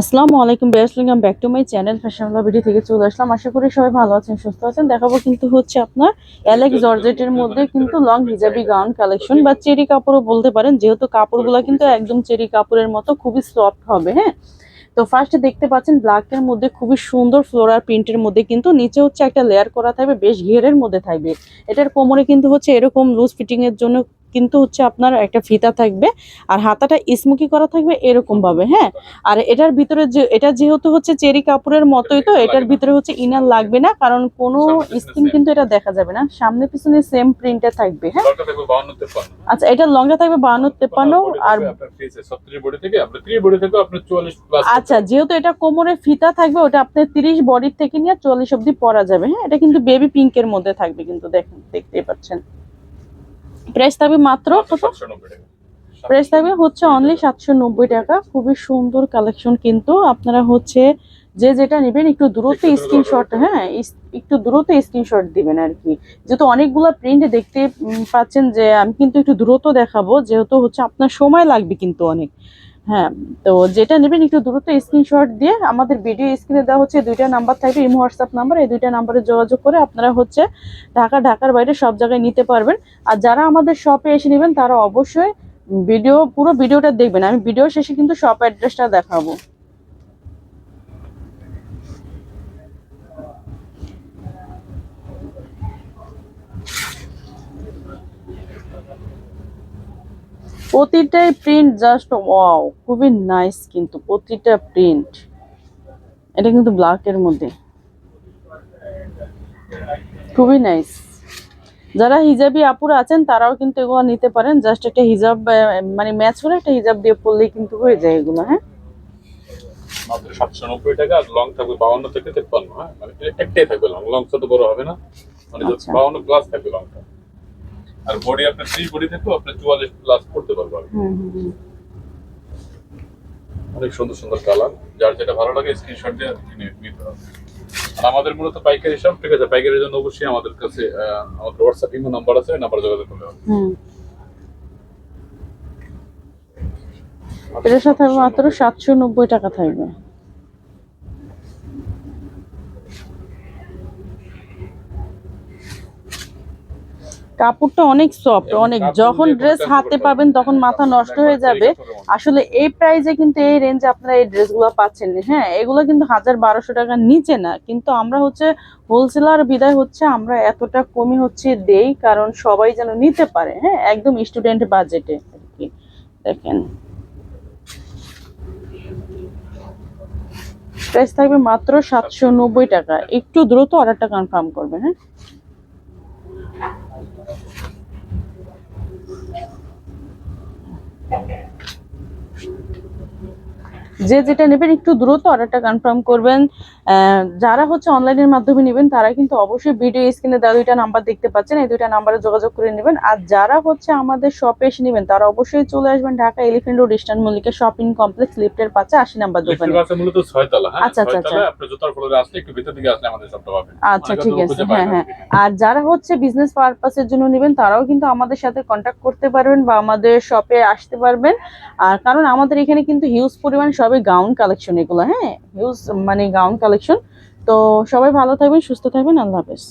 আসসালামু আলাইকুম বেয়াসলিংগাম back to my channel fashion video থেকে চলে আসলাম। আশা করি সবাই ভালো আছেন, সুস্থ আছেন। দেখাবো কিন্তু হচ্ছে আপনার অ্যালেক্স জর্জেটের মধ্যে কিন্তু লং হিজাবি গাউন কালেকশন বা চেরি কাপড়ও বলতে পারেন, যেহেতু কাপড়গুলো কিন্তু একদম চেরি কাপড়ের মতো খুবই সফট হবে হ্যাঁ? তো ফার্স্টে দেখতে পাচ্ছেন ব্ল্যাকের মধ্যে খুবই সুন্দর ফ্লোরার প্রিন্টের মধ্যে কিন্তু নিচে হচ্ছে একটা লেয়ার করা থাকবে, বেশ ঘেরের মধ্যে থাকবে। এটার কোমরে কিন্তু হচ্ছে এরকম লুজ ফিটিং এর জন্য কিন্তু হচ্ছে আপনার একটা ফিতা থাকবে আর হাতাটা স্মুকি করা থাকবে এরকম ভাবে হ্যাঁ? আর এটার ভিতরে যে এটা যেহেতু হচ্ছে চেরি কাপড়ের মতোই তো এটার ভিতরে হচ্ছে ইনার লাগবে না কারণ কোনো স্কিন কিন্তু এটা দেখা যাবে না। সামনে পিছনে সেম প্রিন্টে থাকবে হ্যাঁ? আচ্ছা এটা লংটা থাকবে বাহান্ন তেপ্পান্ন আর আচ্ছা যেহেতু এটা কোমরে ফিতা থাকবে ওটা আপনার তিরিশ বডির থেকে নিয়ে চল্লিশ অব্দি পরা যাবে হ্যাঁ? এটা কিন্তু বেবি পিঙ্কের মধ্যে থাকবে কিন্তু দেখেন দেখতেই পাচ্ছেন। প্রাইস থাকবে মাত্র কত? প্রাইস থাকবে হচ্ছে অনলি সাতশো নব্বই টাকা। খুবই সুন্দর কালেকশন কিন্তু। আপনারা হচ্ছে যে যেটা নেবেন একটু দূরত্ব স্ক্রিনশট হ্যাঁ একটু দূরত্ব স্ক্রিনশট দিবেন আর কি। যেহেতু অনেকগুলো প্রিন্ট দেখতে পাচ্ছেন যে আমি কিন্তু একটু দূরত্ব দেখাবো যেহেতু হচ্ছে আপনার সময় লাগবে কিন্তু অনেক। হ্যাঁ তো যেটা নেবেন একটু দ্রুত স্ক্রিনশট দিয়ে আমাদের ভিডিও স্ক্রিনে দেওয়া হচ্ছে দুইটা নাম্বার থাকবে, ইমো, হোয়াটসঅ্যাপ নাম্বার এই দুইটা নাম্বারে যোগাযোগ করে আপনারা হচ্ছে ঢাকা, ঢাকার বাইরে সব জায়গায় নিতে পারবেন। আর যারা আমাদের শপে এসে নেবেন, তারা অবশ্যই ভিডিও পুরো ভিডিওটা দেখবেন। আমি ভিডিও শেষে কিন্তু শপ অ্যাড্রেসটা দেখাবো। প্রতিটাই প্রিন্ট জাস্ট ওয়াও খুবই নাইস কিন্তু প্রতিটা প্রিন্ট এটা কিন্তু ব্ল্যাকের মধ্যে। খুবই নাইস যারা হিজাবি আপুরা আছেন তারাও কিন্তু এগুলো নিতে পারেন। জাস্ট একটা হিজাব মানে ম্যাচ করে একটা হিজাব দিয়ে পরলেই কিন্তু হয়ে যায় এগুলো হ্যাঁ? মাত্র সাতশো নব্বই টাকা আর লং থাকবে বাউন্ন থেকে তেপ্পান্ন হ্যাঁ? মানে একটাই থাকবে লং লং তো বড় হবে না। মানে আচ্ছা। বাউন্ন প্লাস থাকবে লংটা আর বডি আপনার ত্রিশ বডি থেকেও আপনার চুয়াল্লিশ প্লাস করতে পারব। অনেক সুন্দর সুন্দর কালার যার যেটা ভালো লাগে স্ক্রিনশট দিয়ে নিতে হবে। আর আমাদের মূলত পাইকারি সব ঠিক আছে? পাইকারির জন্য অবশ্যই আমাদের কাছে আমাদের হোয়াটসঅ্যাপ ইমো নাম্বার আছে নাম্বারে যোগাযোগ করলে হবে। হুম। এটার সাথে মাত্র সাতশো নব্বই টাকা থাকবে। কাপড়টা অনেক সফট অনেক যখন ড্রেস হাতে পাবেন তখন মাথা নষ্ট হয়ে যাবে। আসলে এই প্রাইজে কিন্তু এই রেঞ্জে আপনারা এই ড্রেসগুলো পাচ্ছেন না। হ্যাঁ এগুলো কিন্তু হাজার বারোশো টাকার নিচে না। কিন্তু আমরা হচ্ছে হোলসেলার বিদায় হচ্ছে আমরা এতটা কমই হচ্ছে দেই কারণ সবাই যেন নিতে পারে। হ্যাঁ একদম স্টুডেন্ট বাজেটে আর কি। দেখেন। প্রাইস থাকবে মাত্র সাতশো নব্বই টাকা। একটু দ্রুত অর্ডারটা কনফার্ম করবেন হ্যাঁ? যে যেটা নেবেন একটু দ্রুত অর্ডারটা কনফার্ম করবেন। যারা হচ্ছে অনলাইনের মাধ্যমে নেবেন তারা কিন্তু অবশ্যই ভিডিও স্ক্রিনে দেওয়া দুইটা নাম্বার দেখতে পাচ্ছেন। এই দুইটা নাম্বারে যোগাযোগ করে নেবেন। আর যারা হচ্ছে আমাদের শপে এসে নেবেন তারা অবশ্যই চলে আসবেন ঢাকা এলিফেন্ট রোড ইস্টার্ন মল্লিকের শপিং কমপ্লেক্স লিফটের পাশে আশি নাম্বার দোকানে। মূলত ছয়তলা হ্যাঁ? আচ্ছা, আচ্ছা, আপনি জুতার ফ্লোরে আসলে একটু ভিতর দিকে আসলে আমাদের সবটা পাবেন। আচ্ছা ঠিক আছে। হ্যাঁ হ্যাঁ। আর যারা হচ্ছে বিজনেস পারপাসের জন্য নেবেন তারাও কিন্তু আমাদের সাথে কন্ট্যাক্ট করতে পারবেন বা আমাদের শপে আসতে পারবেন। আর কারণ আমাদের এখানে কিন্তু হিউজ পরিমাণ সবই গাউন কালেকশন এগুলো হ্যাঁ? হিউজ মানে গাউন কালেকশন তো সবাই ভালো থাকবেন, সুস্থ থাকবেন, আল্লাহ হাফেজ।